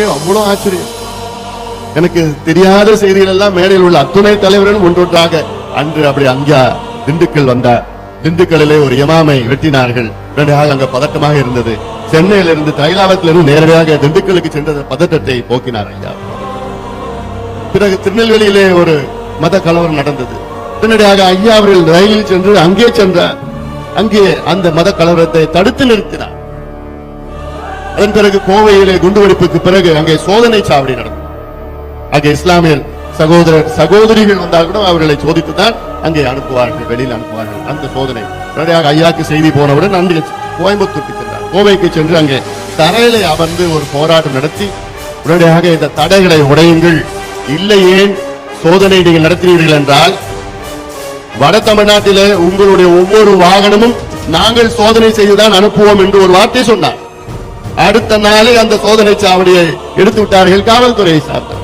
அவ்வளவு ஆச்சரியம். எனக்கு தெரியாத செய்திகள் எல்லாம் மேடையில் உள்ள அத்துணை தலைவரும் ஒன்றொன்றாக அன்று அப்படி அங்கே திண்டுக்கல் வந்தார் திண்டுக்கல்லிலே ஒரு இமாமை வெட்டினார்கள். உடனடியாக அங்க பதட்டமாக இருந்தது. சென்னையில இருந்து தைலாவத்திலிருந்து நேரடியாக திண்டுக்கலுக்கு சென்ற பதட்டத்தை போக்கினார் ஐயா. பிறகு திருநெல்வேலியிலே ஒரு மத கலவரம் நடந்தது. உடனடியாக ஐயா அவர்கள் ரயிலில் சென்று அங்கே சென்றார் அங்கே அந்த மத கலவரத்தை தடுத்து நிறுத்தினார். அதன் பிறகு கோவையிலே குண்டுவெடிப்புக்கு பிறகு அங்கே சோதனை சாவடி நடந்தது அங்கே இஸ்லாமியர் சகோதரர் சகோதரிகள் வந்தால் கூட அவர்களை சோதித்துதான் அங்கே அனுப்புவார்கள் வெளியில் அனுப்புவார்கள். அந்த சோதனை. உடனடியாக ஐயாக்கு செய்தி போனவுடன் அன்று கோயம்புத்தூருக்கு சென்றார். கோவைக்கு சென்று அங்கே தரையிலே அமர்ந்து ஒரு போராட்டம் நடத்தி உடனடியாக இந்த தடைகளை உடையுங்கள். இல்லை ஏன் சோதனை நீங்கள் நடத்தினீர்கள் என்றால் வட தமிழ்நாட்டிலே உங்களுடைய ஒவ்வொரு வாகனமும் நாங்கள் சோதனை செய்துதான் அனுப்புவோம் என்று ஒரு வார்த்தை சொன்னார். அடுத்த நாளே அந்த சோதனை சாவடியை எடுத்து விட்டார்கள் காவல்துறையை சார்ந்த